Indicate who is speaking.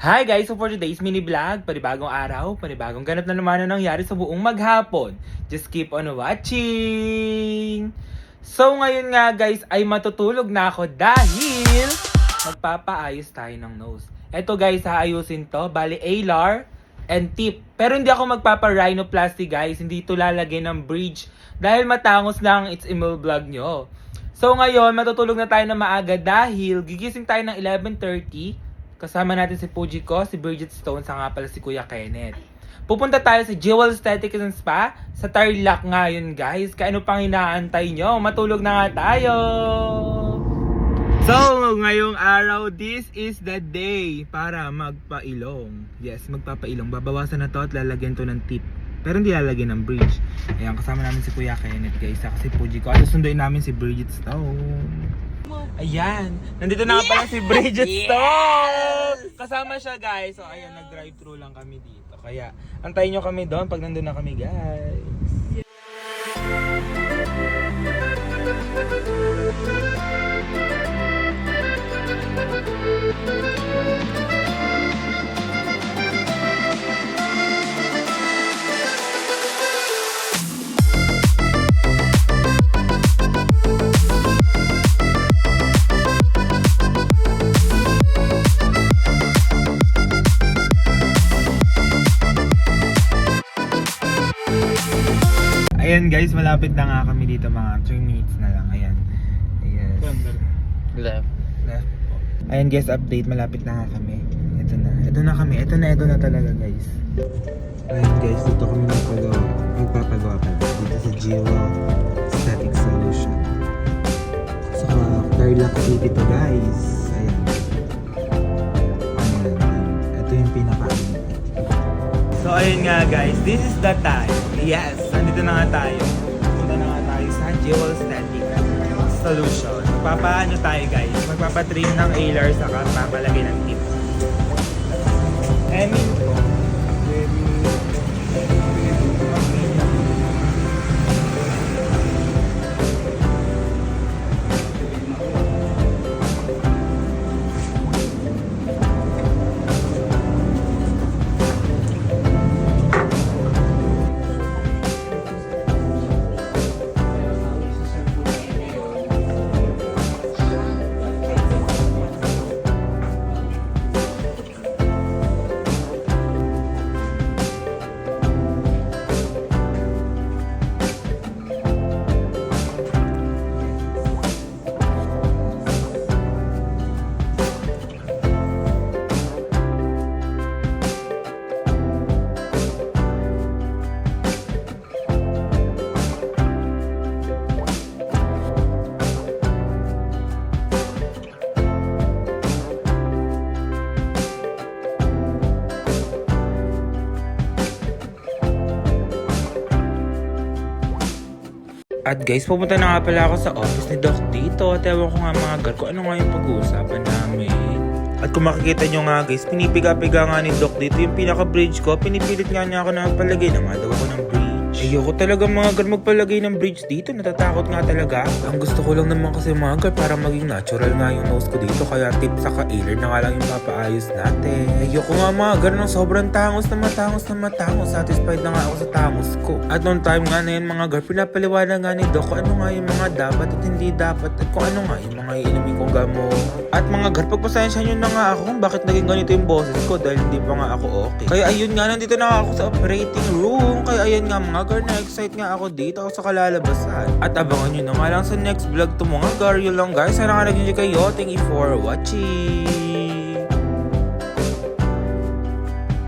Speaker 1: Hi guys! So for today's mini vlog, panibagong araw, panibagong ganap na naman na nangyari sa buong maghapon. Just keep on watching! So ngayon nga guys ay matutulog na ako dahil magpapaayos tayo ng nose. Eto guys, haayusin to. Bali, alar and tip. Pero hindi ako magpapa-rhinoplasty guys. Hindi ito lalagay ng bridge. Dahil matangos lang it's email vlog nyo. So ngayon, matutulog na tayo na maaga dahil gigising tayo ng 11.30. Kasama natin si Fuji ko, si Bridget Stone, sa nga pala si Kuya Kenneth. Pupunta tayo sa Jewel Aesthetics and Spa sa Tarlac ngayon guys. Kaya ano pang inaantay nyo? Matulog na nga tayo! So, ngayong araw, this is the day para magpailong. Yes, magpapailong. Babawasan na to at lalagyan to ng tip. Pero hindi lalagyan ng bridge. Ayan, kasama namin si Kuya Kenneth guys. Saka si Fuji ko. At sunduin namin si Bridget Stone. Ayan, nandito na nga pala si Bridget Stone. Kasama siya guys. So ayan, nag-drive-thru lang kami dito. Kaya antayin nyo kami doon pag nandun na kami guys. Ayan guys, malapit na nga kami dito mga 3 minutes na lang. Ayan. Yes.
Speaker 2: Left.
Speaker 1: Left. Ayan guys, update. Malapit na nga kami. Ito na. Ito na kami. Ito na, ito na talaga guys. Ayan guys, dito kami magpagawa. Magpapagawa pala. Dito sa Jewel Aesthetic Solution. Sa Tarlac City to guys. Ayan. Ayan. Ito yung pinaka So ayun nga guys, this is the time. Yes, nandito na nga tayo. Punta na nga tayo sa Jewel Aesthetic Solution. Magpapaano tayo guys? Magpapatrim ng ailer saka papalagay ng tip. Emin At guys, pupunta na nga pala ako sa office ni Doc dito at ewan ko nga mga girl kung ano nga yung pag-uusapan namin. At kung makikita nyo nga guys, pinipiga-piga nga ni Doc dito yung pinaka-bridge ko. Pinipilit nga niya ako na palagay na nga daw ng bridge. Ayoko talaga mga girl magpalagay ng bridge dito. Natatakot nga talaga. Ang gusto ko lang naman kasi mga girl para maging natural nga yung nose ko dito. Kaya tip sa ka-ailer na nga lang yung papaayos natin. Ayoko nga mga girl ng sobrang tangos na matangos na matangos. Satisfied na nga ako sa tangos ko. At noong time nga na yun mga girl, pinapaliwanag nga ni Doc kung ano nga yung mga dapat at hindi dapat. At kung ano nga yung mga iinumin kong gamot. At mga girl, pagpasensya nyo na nga ako kung bakit naging ganito yung boses ko dahil hindi pa nga ako okay. Kaya ayun nga, nandito na ako sa operating room. Kaya ayun nga mga girl, na-excite nga ako dito sa kalalabasan. At abangan nyo na nga lang sa next vlog to mga. Yun lang guys, sana ka nag-enjoy kayo. Thank you for watching.